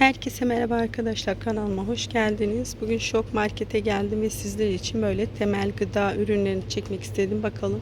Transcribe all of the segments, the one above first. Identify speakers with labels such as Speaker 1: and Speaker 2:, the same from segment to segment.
Speaker 1: Herkese merhaba arkadaşlar kanalıma hoş geldiniz. Bugün Şok Market'e geldim ve sizler için böyle temel gıda ürünlerini çekmek istedim. Bakalım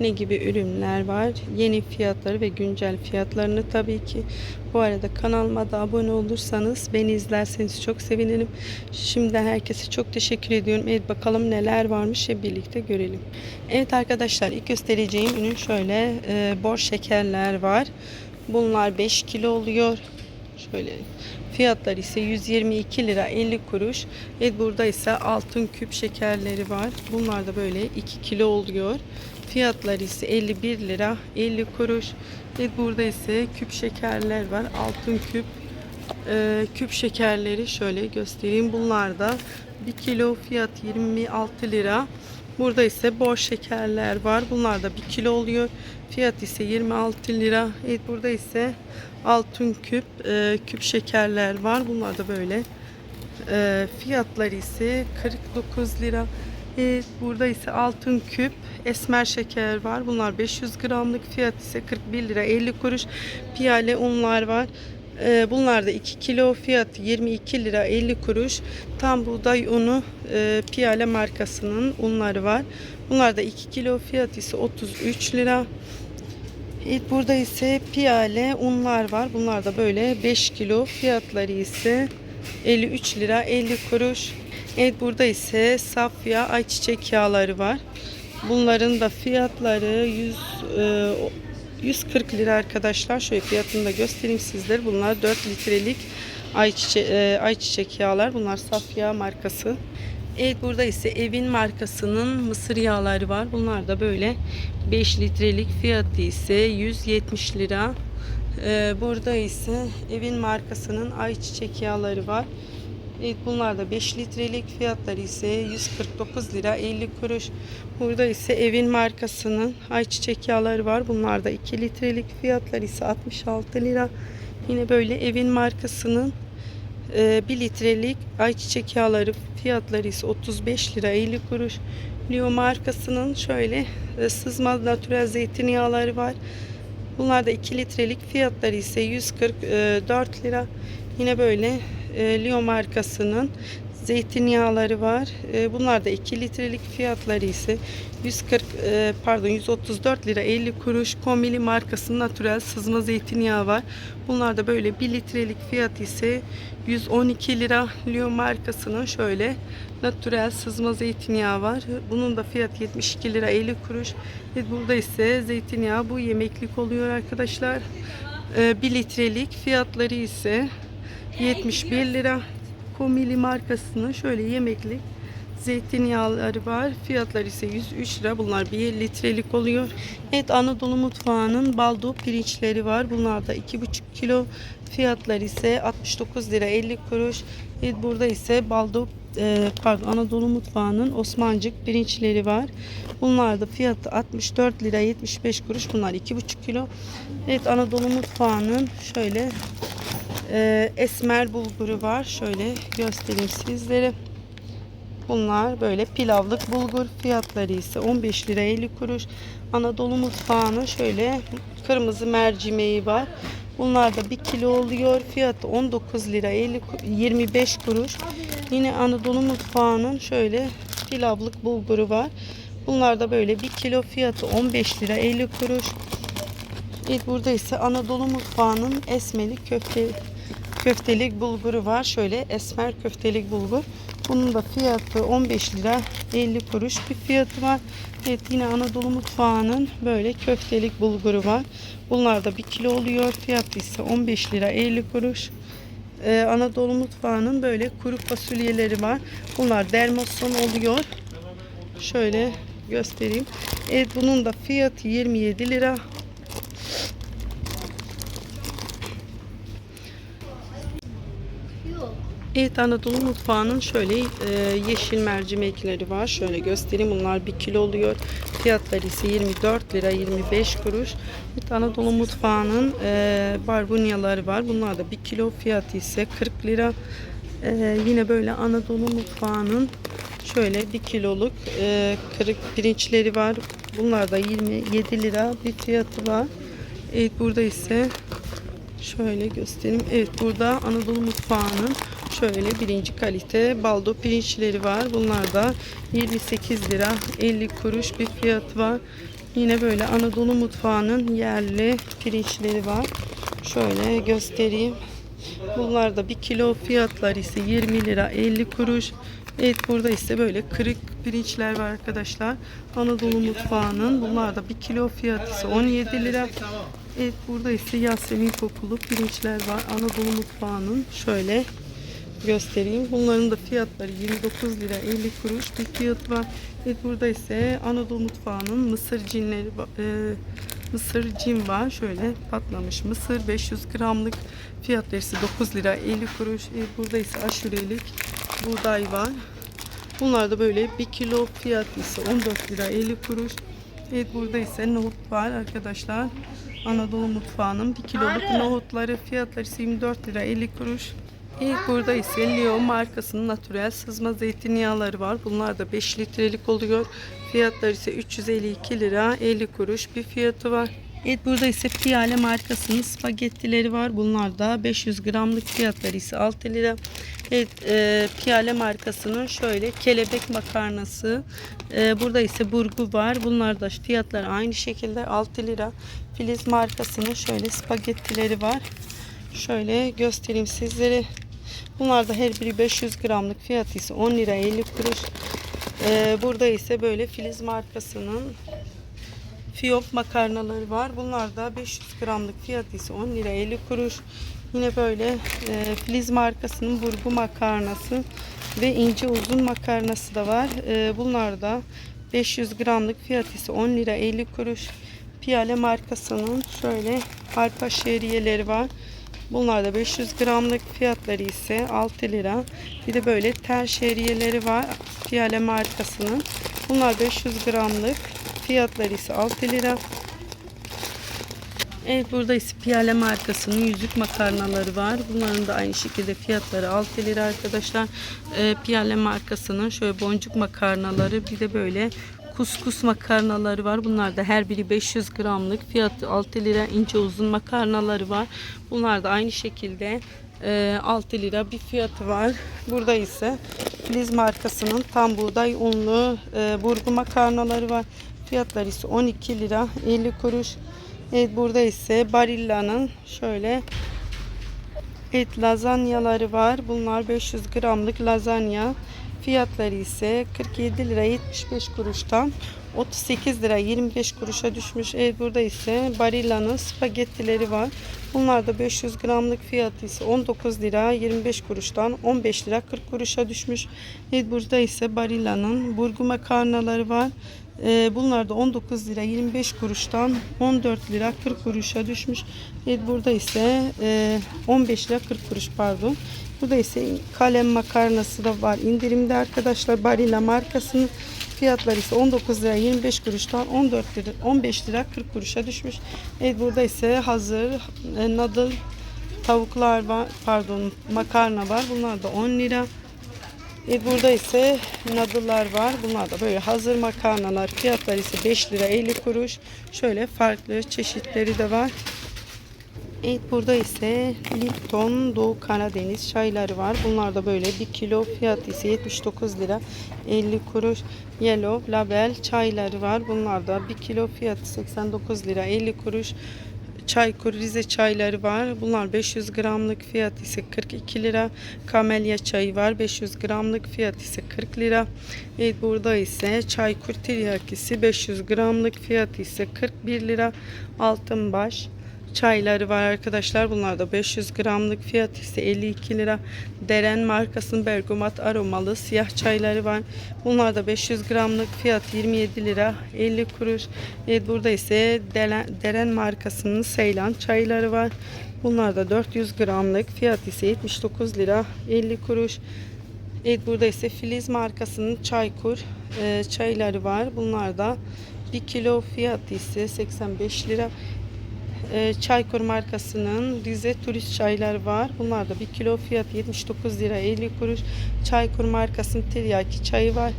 Speaker 1: ne gibi ürünler var. Yeni fiyatları ve güncel fiyatlarını tabii ki. Bu arada kanalıma da abone olursanız beni izlerseniz çok sevinirim. Şimdiden herkese çok teşekkür ediyorum. Evet bakalım neler varmış hep birlikte görelim. Evet arkadaşlar ilk göstereceğim ürün şöyle e, bor şekerler var. Bunlar 5 kilo oluyor. Şöyle fiyatlar ise 122 lira 50 kuruş. Ve burada ise altın küp şekerleri var. Bunlar da böyle 2 kilo oluyor. Fiyatlar ise 51 lira 50 kuruş. Ve burada ise küp şekerler var. Altın küp e, küp şekerleri şöyle göstereyim. Bunlar da 1 kilo fiyat 26 lira. Burada ise bor şekerler var. Bunlar da 1 kilo oluyor. Fiyat ise 26 lira. Evet burada ise altın küp e, küp şekerler var. Bunlar da böyle. E, fiyatları ise 49 lira. Evet, burada ise altın küp esmer şeker var. Bunlar 500 gramlık fiyat ise 41 lira 50 kuruş. Piyale unlar var. Ee, Bunlar da 2 kilo fiyat 22 lira 50 kuruş. Tam buğday unu e, Piyale markasının unları var. Bunlar da 2 kilo fiyat ise 33 lira. Evet, burada ise piyale unlar var. Bunlar da böyle 5 kilo fiyatları ise 53 lira 50 kuruş. Evet burada ise safya ayçiçek yağları var. Bunların da fiyatları 100 e, 140 lira arkadaşlar. Şöyle fiyatını da göstereyim sizlere. Bunlar 4 litrelik ayçiçek, e, ayçiçek yağlar. Bunlar Safya markası. Evet burada ise Evin markasının mısır yağları var. Bunlar da böyle 5 litrelik fiyatı ise 170 lira. E, burada ise Evin markasının ayçiçek yağları var. Evet bunlar da 5 litrelik fiyatları ise 149 lira 50 kuruş. Burada ise evin markasının ayçiçek yağları var. Bunlar da 2 litrelik fiyatları ise 66 lira. Yine böyle evin markasının e, 1 litrelik ayçiçek yağları fiyatları ise 35 lira 50 kuruş. Leo markasının şöyle e, sızma natürel zeytinyağları var. Bunlar da 2 litrelik fiyatları ise 144 lira. Yine böyle e, Leo markasının zeytinyağları var. E, bunlar da 2 litrelik fiyatları ise 140 e, pardon 134 lira 50 kuruş. Komili markasının natürel sızma zeytinyağı var. Bunlar da böyle 1 litrelik fiyat ise 112 lira. Leo markasının şöyle natürel sızma zeytinyağı var. Bunun da fiyat 72 lira 50 kuruş. Ve burada ise zeytinyağı bu yemeklik oluyor arkadaşlar. E, 1 litrelik fiyatları ise 71 lira. Komili markasının şöyle yemeklik zeytinyağları var. Fiyatları ise 103 lira. Bunlar 1 litrelik oluyor. Evet Anadolu mutfağının baldo pirinçleri var. Bunlar da 2,5 kilo. Fiyatları ise 69 lira 50 kuruş. Evet burada ise baldo e, pardon Anadolu mutfağının Osmancık pirinçleri var. Bunlar da fiyatı 64 lira 75 kuruş. Bunlar 2,5 kilo. Evet Anadolu mutfağının şöyle e, esmer bulguru var. Şöyle göstereyim sizlere. Bunlar böyle pilavlık bulgur fiyatları ise 15 lira 50 kuruş. Anadolu mutfağının şöyle kırmızı mercimeği var. Bunlar da 1 kilo oluyor. Fiyatı 19 lira 50 ku- 25 kuruş. Yine Anadolu mutfağının şöyle pilavlık bulguru var. Bunlar da böyle 1 kilo fiyatı 15 lira 50 kuruş. Evet, burada ise Anadolu mutfağının esmeli köfte köftelik bulguru var. Şöyle esmer köftelik bulgur. Bunun da fiyatı 15 lira 50 kuruş bir fiyatı var. Evet yine Anadolu mutfağının böyle köftelik bulguru var. Bunlar da 1 kilo oluyor. Fiyatı ise 15 lira 50 kuruş. Ee, Anadolu mutfağının böyle kuru fasulyeleri var. Bunlar dermoson oluyor. Şöyle göstereyim. Evet bunun da fiyatı 27 lira. Evet Anadolu mutfağının şöyle e, yeşil mercimekleri var. Şöyle göstereyim. Bunlar 1 kilo oluyor. Fiyatları ise 24 lira 25 kuruş. Evet Anadolu mutfağının e, barbunyaları var. Bunlar da 1 kilo fiyatı ise 40 lira. E, yine böyle Anadolu mutfağının şöyle 1 kiloluk e, kırık pirinçleri var. Bunlar da 27 lira bir fiyatı var. Evet burada ise Şöyle göstereyim. Evet burada Anadolu mutfağının şöyle birinci kalite baldo pirinçleri var. Bunlar da 28 lira 50 kuruş bir fiyat var. Yine böyle Anadolu mutfağının yerli pirinçleri var. Şöyle göstereyim. Bunlar da 1 kilo fiyatları ise 20 lira 50 kuruş. Evet burada ise böyle kırık pirinçler var arkadaşlar. Anadolu mutfağının bunlar da 1 kilo fiyatı ise 17 lira. Evet burada ise Yasemin kokulu pirinçler var. Anadolu mutfağının şöyle göstereyim. Bunların da fiyatları 29 lira 50 kuruş bir fiyat var. Evet burada ise Anadolu mutfağının mısır cinleri e, mısır cin var. Şöyle patlamış mısır 500 gramlık fiyatları ise 9 lira 50 kuruş. Evet burada ise aşurelik buğday var. Bunlar da böyle 1 kilo fiyatı ise 14 lira 50 kuruş. Evet burada ise nohut var arkadaşlar. Anadolu mutfağının 1 kiloluk nohutları fiyatları ise 24 lira 50 kuruş. Evet burada ise Leo markasının natürel sızma zeytinyağları var. Bunlar da 5 litrelik oluyor. Fiyatları ise 352 lira 50 kuruş bir fiyatı var. Evet burada ise Piyale markasının spagettileri var. Bunlar da 500 gramlık fiyatları ise 6 lira. Evet e, Piyale markasının şöyle kelebek makarnası. E, burada ise burgu var. Bunlar da fiyatları aynı şekilde 6 lira. Filiz markasının şöyle spagettileri var. Şöyle göstereyim sizlere. Bunlar da her biri 500 gramlık fiyatı ise 10 lira 50 kuruş. E, burada ise böyle Filiz markasının fiyop makarnaları var. Bunlar da 500 gramlık fiyatı ise 10 lira 50 kuruş. Yine böyle e, Filiz markasının burgu makarnası ve ince uzun makarnası da var. E, bunlar da 500 gramlık fiyatı ise 10 lira 50 kuruş. Piyale markasının şöyle arpa şehriyeleri var. Bunlar da 500 gramlık fiyatları ise 6 lira. Bir de böyle tel şehriyeleri var. Piyale markasının. Bunlar 500 gramlık. Fiyatları ise 6 lira. Evet burada ise Piyale markasının yüzük makarnaları var. Bunların da aynı şekilde fiyatları 6 lira arkadaşlar. Ee, Piyale markasının şöyle boncuk makarnaları bir de böyle kuskus makarnaları var. Bunlar da her biri 500 gramlık. Fiyatı 6 lira. ince uzun makarnaları var. Bunlar da aynı şekilde e, 6 lira bir fiyatı var. Burada ise Filiz markasının tam buğday unlu e, burgu makarnaları var. Fiyatları ise 12 lira 50 kuruş. Evet burada ise Barilla'nın şöyle Evet lazanyaları var. Bunlar 500 gramlık lazanya. Fiyatları ise 47 lira 75 kuruştan 38 lira 25 kuruşa düşmüş. Evet burada ise Barilla'nın spagettileri var. Bunlar da 500 gramlık fiyatı ise 19 lira 25 kuruştan 15 lira 40 kuruşa düşmüş. Evet burada ise Barilla'nın burgu makarnaları var. Ee, bunlar da 19 lira 25 kuruştan 14 lira 40 kuruşa düşmüş. Evet burada ise e, 15 lira 40 kuruş pardon. Burada ise kalem makarnası da var. indirimde arkadaşlar Barilla markasının fiyatları ise 19 lira 25 kuruştan 14 lira 15 lira 40 kuruşa düşmüş. Evet burada ise hazır e, nadıl tavuklar var pardon makarna var. Bunlar da 10 lira. E burada ise nadıllar var. Bunlar da böyle hazır makarnalar. Fiyatları ise 5 lira 50 kuruş. Şöyle farklı çeşitleri de var. Evet burada ise Lipton Doğu Karadeniz çayları var. Bunlar da böyle 1 kilo fiyatı ise 79 lira 50 kuruş. Yellow Label çayları var. Bunlar da 1 kilo fiyatı 89 lira 50 kuruş. Çaykur Rize çayları var. Bunlar 500 gramlık fiyat ise 42 lira. Kamelya çayı var. 500 gramlık fiyat ise 40 lira. Evet burada ise Çaykur tiryakisi 500 gramlık fiyat ise 41 lira. Altınbaş çayları var arkadaşlar. Bunlar da 500 gramlık fiyat ise 52 lira. Deren markasının bergamat aromalı siyah çayları var. Bunlar da 500 gramlık fiyat 27 lira 50 kuruş. Evet burada ise Deren, markasının Seylan çayları var. Bunlar da 400 gramlık fiyat ise 79 lira 50 kuruş. Evet burada ise Filiz markasının Çaykur e, çayları var. Bunlar da 1 kilo fiyatı ise 85 lira. E, Çaykur markasının Rize turist çayları var. Bunlar da 1 kilo fiyat 79 lira 50 kuruş. Çaykur markasının tiryaki çayı var.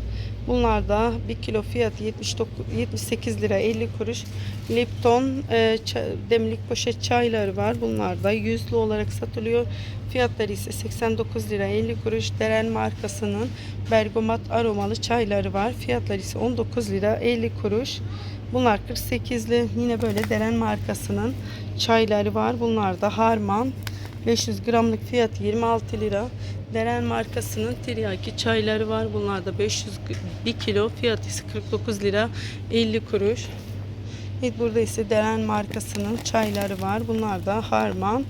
Speaker 1: Bunlar da 1 kilo fiyat 79, 78 lira 50 kuruş. Lipton e, ça- demlik poşet çayları var. Bunlar da yüzlü olarak satılıyor. Fiyatları ise 89 lira 50 kuruş. Deren markasının bergamat aromalı çayları var. Fiyatları ise 19 lira 50 kuruş. Bunlar 48'li. Yine böyle Deren markasının çayları var. Bunlar da Harman. 500 gramlık fiyatı 26 lira. Deren markasının tiryaki çayları var. Bunlar da 500 g- 1 kilo fiyatı ise 49 lira 50 kuruş. Evet, burada ise Deren markasının çayları var. Bunlar da Harman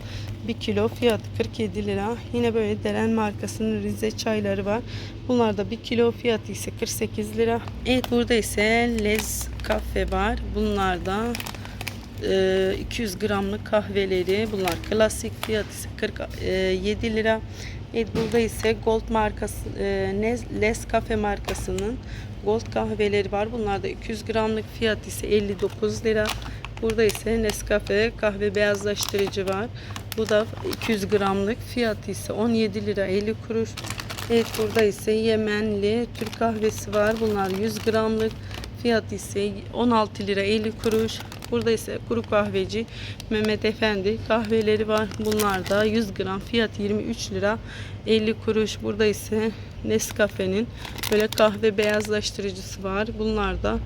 Speaker 1: 1 kilo fiyatı 47 lira. Yine böyle Deren markasının Rize çayları var. Bunlar da 1 kilo fiyatı ise 48 lira. Evet burada ise Lez kafe var. Bunlar da e, 200 gramlık kahveleri. Bunlar klasik fiyatı ise 47 lira. Evet burada ise Gold markası e, Les Cafe markasının Gold kahveleri var. Bunlar da 200 gramlık fiyat ise 59 lira. Burada ise Nescafe kahve beyazlaştırıcı var. Bu da 200 gramlık fiyatı ise 17 lira 50 kuruş. Evet burada ise Yemenli Türk kahvesi var. Bunlar 100 gramlık. Fiyat ise 16 lira 50 kuruş. Burada ise kuru kahveci Mehmet Efendi kahveleri var. Bunlar da 100 gram fiyat 23 lira 50 kuruş. Burada ise Nescafe'nin böyle kahve beyazlaştırıcısı var. Bunlar da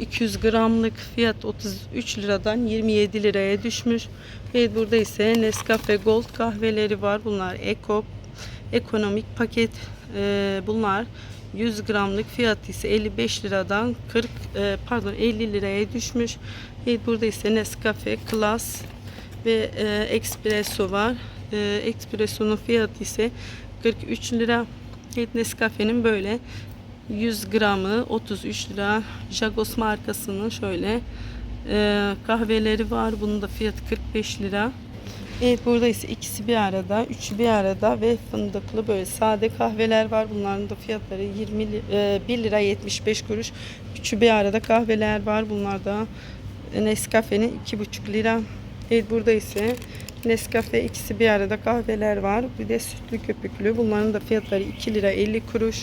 Speaker 1: 200 gramlık fiyat 33 liradan 27 liraya düşmüş. Evet burada ise Nescafe Gold kahveleri var. Bunlar Eko ekonomik paket e, bunlar 100 gramlık fiyatı ise 55 liradan 40 e, pardon 50 liraya düşmüş. Evet, burada ise Nescafe Class ve e, Espresso var. E, Espresso'nun fiyatı ise 43 lira. Nescafe'nin böyle 100 gramı 33 lira. Jagos markasının şöyle e, kahveleri var. Bunun da fiyatı 45 lira. Evet burada ise ikisi bir arada, üçü bir arada ve fındıklı böyle sade kahveler var. Bunların da fiyatları 20 li- e, 1 lira 75 kuruş. Üçü bir arada kahveler var. Bunlar da Nescafe'nin 2,5 lira. Evet burada ise Nescafe ikisi bir arada kahveler var. Bir de sütlü köpüklü. Bunların da fiyatları 2 lira 50 kuruş.